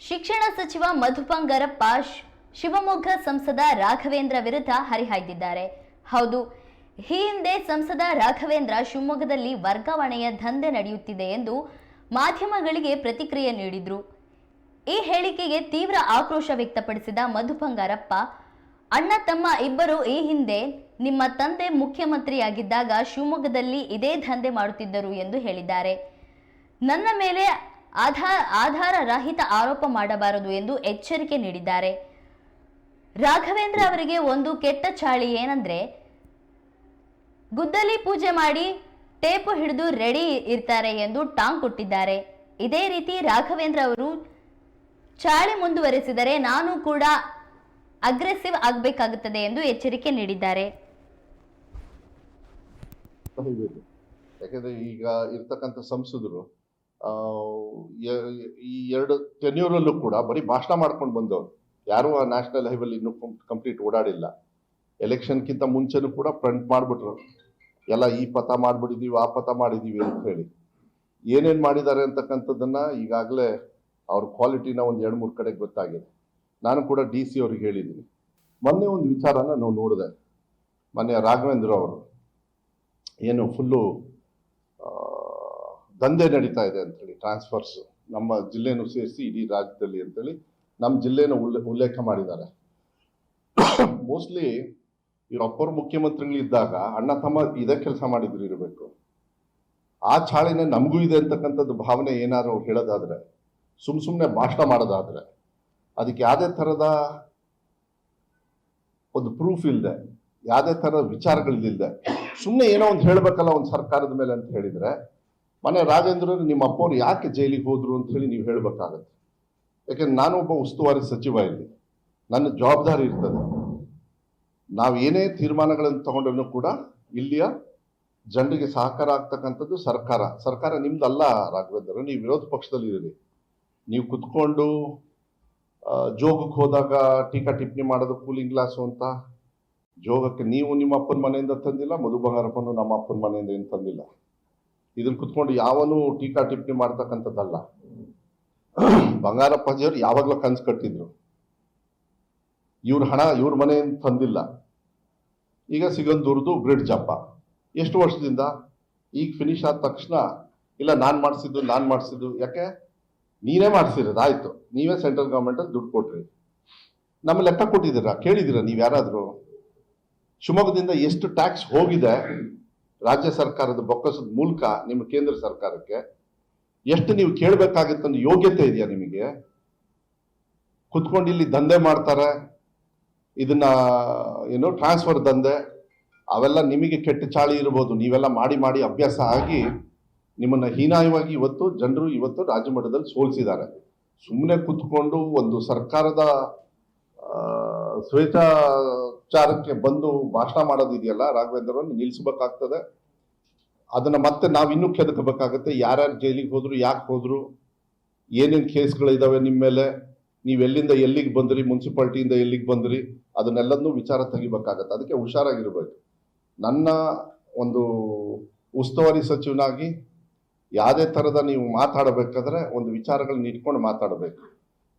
ಶಿಕ್ಷಣ ಸಚಿವ ಮಧು ಬಂಗಾರಪ್ಪ ಶಿವಮೊಗ್ಗ ಸಂಸದ ರಾಘವೇಂದ್ರ ವಿರುದ್ಧ ಹರಿಹಾಯ್ದಿದ್ದಾರೆ. ಹೌದು, ಈ ಹಿಂದೆ ಸಂಸದ ರಾಘವೇಂದ್ರ ಶಿವಮೊಗ್ಗದಲ್ಲಿ ವರ್ಗಾವಣೆಯ ದಂಧೆ ನಡೆಯುತ್ತಿದೆ ಎಂದು ಮಾಧ್ಯಮಗಳಿಗೆ ಪ್ರತಿಕ್ರಿಯೆ ನೀಡಿದ್ರು. ಈ ಹೇಳಿಕೆಗೆ ತೀವ್ರ ಆಕ್ರೋಶ ವ್ಯಕ್ತಪಡಿಸಿದ ಮಧು ಬಂಗಾರಪ್ಪ ಅಣ್ಣ, ತಮ್ಮ ಇಬ್ಬರು ಈ ಹಿಂದೆ ನಿಮ್ಮ ತಂದೆ ಮುಖ್ಯಮಂತ್ರಿಯಾಗಿದ್ದಾಗ ಶಿವಮೊಗ್ಗದಲ್ಲಿ ಇದೇ ದಂಧೆ ಮಾಡುತ್ತಿದ್ದರು ಎಂದು ಹೇಳಿದ್ದಾರೆ. ನನ್ನ ಮೇಲೆ ಆಧಾರ ರಹಿತ ಆರೋಪ ಮಾಡಬಾರದು ಎಂದು ಎಚ್ಚರಿಕೆ ನೀಡಿದ್ದಾರೆ. ರಾಘವೇಂದ್ರ ಅವರಿಗೆ ಒಂದು ಕೆಟ್ಟ ಚಾಳಿ ಏನಂದ್ರೆ, ಗುದ್ದಲಿ ಪೂಜೆ ಮಾಡಿ ಟೇಪು ಹಿಡಿದು ರೆಡಿ ಇರ್ತಾರೆ ಎಂದು ಟಾಂಗ್ ಕೊಟ್ಟಿದ್ದಾರೆ. ಇದೇ ರೀತಿ ರಾಘವೇಂದ್ರ ಅವರು ಚಾಳಿ ಮುಂದುವರೆಸಿದರೆ ನಾನು ಕೂಡ ಅಗ್ರೆಸಿವ್ ಆಗಬೇಕಾಗುತ್ತದೆ ಎಂದು ಎಚ್ಚರಿಕೆ ನೀಡಿದ್ದಾರೆ. ಯಾಕಂದ್ರೆ ಈಗ ಇರ್ತಕ್ಕಂಥ ಸಂಸದರು ಈ ಎರಡು ಟೆನ್ಯೂರಲ್ಲೂ ಕೂಡ ಬರೀ ಭಾಷಣ ಮಾಡ್ಕೊಂಡು ಬಂದವರು. ಯಾರೂ ಆ ನ್ಯಾಷನಲ್ ಹೈವೇಲಿ ಇನ್ನೂ ಕಂಪ್ಲೀಟ್ ಓಡಾಡಿಲ್ಲ. ಎಲೆಕ್ಷನ್ಗಿಂತ ಮುಂಚೆನೂ ಕೂಡ ಫ್ರಂಟ್ ಮಾಡಿಬಿಟ್ರು. ಎಲ್ಲ ಈ ಪಥ ಮಾಡಿಬಿಟ್ಟಿದ್ದೀವಿ ಆ ಪಥ ಮಾಡಿದ್ದೀವಿ ಅಂತ ಹೇಳಿ. ಏನೇನು ಮಾಡಿದ್ದಾರೆ ಅಂತಕ್ಕಂಥದ್ದನ್ನ ಈಗಾಗಲೇ ಅವ್ರ ಕ್ವಾಲಿಟಿನ ಒಂದು ಎರಡು ಮೂರು ಕಡೆ ಗೊತ್ತಾಗಿದೆ. ನಾನು ಕೂಡ ಡಿ ಸಿ ಅವ್ರಿಗೆ ಹೇಳಿದ್ದೀನಿ. ಮೊನ್ನೆ ಒಂದು ವಿಚಾರನ ನಾವು ನೋಡಿದೆ. ಮೊನ್ನೆ ರಾಘವೇಂದ್ರ ಅವರು, ಏನು ಫುಲ್ಲು ದಂಧೆ ನಡೀತಾ ಇದೆ ಅಂತೇಳಿ ಟ್ರಾನ್ಸ್ಫರ್ಸ್ ನಮ್ಮ ಜಿಲ್ಲೆನೂ ಸೇರಿಸಿ ಇಡೀ ರಾಜ್ಯದಲ್ಲಿ ಅಂತೇಳಿ ನಮ್ಮ ಜಿಲ್ಲೆನ ಉಲ್ಲೆ, ಉಲ್ಲೇಖ ಮಾಡಿದ್ದಾರೆ. ಮೋಸ್ಟ್ಲಿ ಇವ್ರ ಮುಖ್ಯಮಂತ್ರಿಗಳು ಮುಖ್ಯಮಂತ್ರಿಗಳಿದ್ದಾಗ ಅಣ್ಣ, ತಮ್ಮ ಇದೇ ಕೆಲಸ ಮಾಡಿದ್ರು ಇರಬೇಕು. ಆ ಚಾಳಿನೇ ನಮಗೂ ಇದೆ ಅಂತಕ್ಕಂಥದ್ದು ಭಾವನೆ ಏನಾದ್ರು ಅವ್ರು ಹೇಳೋದಾದ್ರೆ, ಸುಮ್ ಸುಮ್ಮನೆ ಭಾಷಣ ಮಾಡೋದಾದ್ರೆ, ಅದಕ್ಕೆ ಯಾವುದೇ ಥರದ ಒಂದು ಪ್ರೂಫ್ ಇಲ್ಲದೆ ಯಾವುದೇ ಥರದ ವಿಚಾರಗಳಿಲ್ಲದೆ ಸುಮ್ಮನೆ ಏನೋ ಒಂದು ಹೇಳಬೇಕಲ್ಲ ಒಂದು ಸರ್ಕಾರದ ಮೇಲೆ ಅಂತ ಹೇಳಿದ್ರೆ ಮನೆ ರಾಜೇಂದ್ರ ನಿಮ್ಮ ಅಪ್ಪವ್ರು ಯಾಕೆ ಜೈಲಿಗೆ ಹೋದ್ರು ಅಂತ ಹೇಳಿ ನೀವು ಹೇಳಬೇಕಾಗತ್ತೆ. ಯಾಕೆಂದ್ರೆ ಒಬ್ಬ ಉಸ್ತುವಾರಿ ಸಚಿವ ಇಲ್ಲಿ. ನನ್ನ ಜವಾಬ್ದಾರಿ ಇರ್ತದೆ. ನಾವು ಏನೇ ತೀರ್ಮಾನಗಳನ್ನು ತಗೊಂಡ್ರು ಕೂಡ ಇಲ್ಲಿಯ ಜನರಿಗೆ ಸಹಕಾರ ಆಗ್ತಕ್ಕಂಥದ್ದು ಸರ್ಕಾರ. ಸರ್ಕಾರ ನಿಮ್ದಲ್ಲ ರಾಘವೇಂದ್ರ, ನೀವು ವಿರೋಧ ಪಕ್ಷದಲ್ಲಿ ಇರಲಿ ನೀವು ಕುತ್ಕೊಂಡು ಜೋಗಕ್ಕೆ ಹೋದಾಗ ಟೀಕಾ ಟಿಪ್ಪಣಿ ಮಾಡೋದು ಕೂಲಿಂಗ್ ಗ್ಲಾಸು ಅಂತ. ಜೋಗಕ್ಕೆ ನೀವು ನಿಮ್ಮ ಅಪ್ಪನ ಮನೆಯಿಂದ ತಂದಿಲ್ಲ, ಮಧು ಬಂಗಾರಪ್ಪನು ನಮ್ಮ ಅಪ್ಪನ ಮನೆಯಿಂದ ಏನು ತಂದಿಲ್ಲ. ಇದನ್ನ ಕುತ್ಕೊಂಡು ಯಾವನು ಟೀಕಾ ಟಿಪ್ಪಣಿ ಮಾಡ್ತಕ್ಕಂಥದ್ದಲ್ಲ. ಬಂಗಾರಪ್ಪಾಜಿಯವ್ರು ಯಾವಾಗಲೂ ಕನ್ಸು ಕಟ್ಟಿದ್ರು. ಇವ್ರ ಹಣ ಇವ್ರ ಮನೆಯಿಂದ ತಂದಿಲ್ಲ. ಈಗ ಸಿಗಂದೂರ್ದು ಬ್ರಿಡ್ಜ್ ಜಪ್ಪ ಎಷ್ಟು ವರ್ಷದಿಂದ? ಈಗ ಫಿನಿಶ್ ಆದ ತಕ್ಷಣ, ಇಲ್ಲ ನಾನು ಮಾಡಿಸಿದ್ದು ನಾನು ಮಾಡಿಸಿದ್ದು, ಯಾಕೆ? ನೀನೇ ಮಾಡಿಸಿರೋದು, ಆಯ್ತು. ನೀವೇ ಸೆಂಟ್ರಲ್ ಗೌರ್ಮೆಂಟಲ್ಲಿ ದುಡ್ಡು ಕೊಟ್ರಿ. ನಮ್ಮ ಲೆಕ್ಕ ಕೊಟ್ಟಿದ್ದೀರಾ? ಕೇಳಿದ್ದೀರಾ ನೀವು ಯಾರಾದರೂ? ಶಿವಮೊಗ್ಗದಿಂದ ಎಷ್ಟು ಟ್ಯಾಕ್ಸ್ ಹೋಗಿದೆ? ರಾಜ್ಯ ಸರ್ಕಾರದ ಬೊಕ್ಕಸದ ಮೂಲಕ ನಿಮ್ಮ ಕೇಂದ್ರ ಸರ್ಕಾರಕ್ಕೆ ಎಷ್ಟು ನೀವು ಕೇಳಬೇಕಾಗುತ್ತೆ ಅನ್ನೋ ಯೋಗ್ಯತೆ ಇದೆಯಾ ನಿಮಗೆ? ಕುತ್ಕೊಂಡು ಇಲ್ಲಿ ದಂಧೆ ಮಾಡ್ತಾರೆ ಇದನ್ನ ಏನು ಟ್ರಾನ್ಸ್ಫರ್ ದಂಧೆ ಅವೆಲ್ಲ ನಿಮಗೆ ಕೆಟ್ಟ ಚಾಳಿ ಇರ್ಬೋದು ನೀವೆಲ್ಲ ಮಾಡಿ ಮಾಡಿ ಅಭ್ಯಾಸ ಆಗಿ ನಿಮ್ಮನ್ನ ಹೀನಾಯವಾಗಿ ಇವತ್ತು ಜನರು ಇವತ್ತು ರಾಜ್ಯ ಮಟ್ಟದಲ್ಲಿ ಸೋಲಿಸಿದ್ದಾರೆ. ಸುಮ್ಮನೆ ಕುತ್ಕೊಂಡು ಒಂದು ಸರ್ಕಾರದ ಆ, ಸ್ವೇಚ್ಛಾಚಾರಕ್ಕೆ ಬಂದು ಭಾಷಣ ಮಾಡೋದಿದೆಯಲ್ಲ ರಾಘವೇಂದ್ರವನ್ನು ನಿಲ್ಲಿಸಬೇಕಾಗ್ತದೆ. ಅದನ್ನ ಮತ್ತೆ ನಾವು ಇನ್ನೂ ಕೆದಕಬೇಕಾಗತ್ತೆ ಯಾರ್ಯಾರು ಜೈಲಿಗೆ ಹೋದ್ರು, ಯಾಕೆ ಹೋದ್ರು, ಏನೇನು ಕೇಸ್ಗಳಿದಾವೆ ನಿಮ್ಮ ಮೇಲೆ, ನೀವು ಎಲ್ಲಿಂದ ಎಲ್ಲಿಗೆ ಬಂದ್ರಿ, ಮುನ್ಸಿಪಾಲ್ಟಿಯಿಂದ ಎಲ್ಲಿಗೆ ಬಂದ್ರಿ ಅದನ್ನೆಲ್ಲದನ್ನೂ ವಿಚಾರ ತೆಗಿಬೇಕಾಗತ್ತೆ. ಅದಕ್ಕೆ ಹುಷಾರಾಗಿರ್ಬೇಕು. ನನ್ನ ಒಂದು ಉಸ್ತುವಾರಿ ಸಚಿವನಾಗಿ ಯಾವುದೇ ಥರದ ನೀವು ಮಾತಾಡಬೇಕಾದ್ರೆ ಒಂದು ವಿಚಾರಗಳನ್ನ ಇಟ್ಕೊಂಡು ಮಾತಾಡಬೇಕು.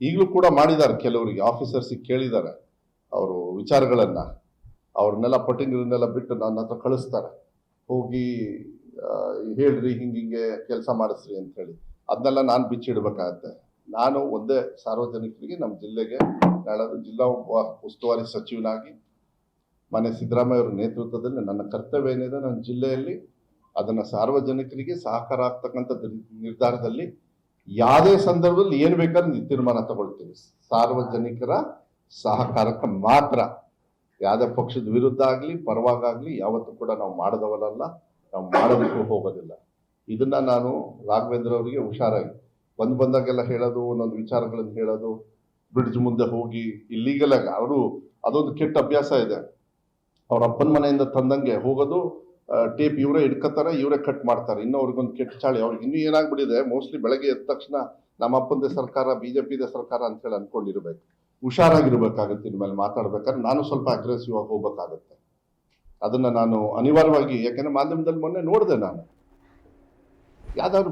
ಈಗಲೂ ಕೂಡ ಮಾಡಿದ್ದಾರೆ ಕೆಲವರಿಗೆ, ಆಫೀಸರ್ಸಿಗೆ ಕೇಳಿದ್ದಾರೆ. ಅವರು ವಿಚಾರಗಳನ್ನು ಅವ್ರನ್ನೆಲ್ಲ ಪಟ್ಟಿಂಗ್ರನ್ನೆಲ್ಲ ಬಿಟ್ಟು ನನ್ನ ಹತ್ರ ಕಳಿಸ್ತಾರೆ. ಹೋಗಿ ಹೇಳ್ರಿ ಹಿಂಗಿಂಗೆ ಕೆಲಸ ಮಾಡಿಸ್ರಿ ಅಂತ ಹೇಳಿ. ಅದನ್ನೆಲ್ಲ ನಾನು ಬಿಚ್ಚಿಡ್ಬೇಕಾಗತ್ತೆ. ನಾನು ಒಂದೇ ಸಾರ್ವಜನಿಕರಿಗೆ ನಮ್ಮ ಜಿಲ್ಲೆಗೆ, ನಾಳೆ ಜಿಲ್ಲಾ ಉಪ ಉಸ್ತುವಾರಿ ಸಚಿವನಾಗಿ ಮನೆ ಸಿದ್ದರಾಮಯ್ಯ ಅವರ ನೇತೃತ್ವದಲ್ಲಿ ನನ್ನ ಕರ್ತವ್ಯ ಏನಿದೆ ನನ್ನ ಜಿಲ್ಲೆಯಲ್ಲಿ ಅದನ್ನು ಸಾರ್ವಜನಿಕರಿಗೆ ಸಹಕಾರ ಆಗ್ತಕ್ಕಂಥ ನಿರ್ಧಾರದಲ್ಲಿ ಯಾವುದೇ ಸಂದರ್ಭದಲ್ಲಿ ಏನು ಬೇಕಾದ್ರೆ ತೀರ್ಮಾನ ತಗೊಳ್ತೀವಿ. ಸಾರ್ವಜನಿಕರ ಸಹಕಾರಕ್ಕೆ ಮಾತ್ರ. ಯಾವುದೇ ಪಕ್ಷದ ವಿರುದ್ಧ ಆಗಲಿ ಪರವಾಗಲಿ ಯಾವತ್ತೂ ಕೂಡ ನಾವು ಮಾಡದವರಲ್ಲ. ನಾವು ಮಾಡೋದಕ್ಕೂ ಹೋಗೋದಿಲ್ಲ. ಇದನ್ನ ನಾನು ರಾಘವೇಂದ್ರ ಅವರಿಗೆ ಹುಷಾರಾಗಿ, ಬಂದು ಬಂದಾಗೆಲ್ಲ ಹೇಳೋದು, ಒಂದೊಂದು ವಿಚಾರಗಳನ್ನು ಹೇಳೋದು, ಬ್ರಿಡ್ಜ್ ಮುಂದೆ ಹೋಗಿ ಇಲ್ಲಿಗೆಲ್ಲ ಅವರು ಅದೊಂದು ಕೆಟ್ಟ ಅಭ್ಯಾಸ ಇದೆ. ಅವ್ರ ಅಪ್ಪನ ಮನೆಯಿಂದ ತಂದಂಗೆ ಹೋಗೋದು ಟೇಪ್ ಇವರೇ ಇಟ್ಕೋತಾರೆ ಇವರೇ ಕಟ್ ಮಾಡ್ತಾರೆ. ಇನ್ನೂ ಅವ್ರಿಗೊಂದು ಕೆಟ್ಟ ಚಾಳಿ. ಅವ್ರಿಗೆ ಇನ್ನೂ ಏನಾಗ್ಬಿಟ್ಟಿದೆ ಮೋಸ್ಟ್ಲಿ ಬೆಳಗ್ಗೆ ಎದ್ದ ತಕ್ಷಣ ನಮ್ಮ ಅಪ್ಪಂದೇ ಸರ್ಕಾರ ಬಿಜೆಪಿದೇ ಸರ್ಕಾರ ಅಂತ ಹೇಳಿ ಅನ್ಕೊಂಡಿರ್ಬೇಕು. ಹುಷಾರಾಗಿರ್ಬೇಕಾಗತ್ತೆ ಇನ್ಮೇಲೆ ಮಾತಾಡ್ಬೇಕಾದ್ರೆ ನಾನು ಸ್ವಲ್ಪ ಅಗ್ರೆಸಿವ್ ಆಗಿ ಹೋಗ್ಬೇಕಾಗತ್ತೆ. ಅದನ್ನ ನಾನು ಅನಿವಾರ್ಯವಾಗಿ, ಯಾಕೆಂದ್ರೆ ಮಾಧ್ಯಮದಲ್ಲಿ ಮೊನ್ನೆ ನೋಡಿದೆ ನಾನು. ಯಾವ್ದಾದ್ರು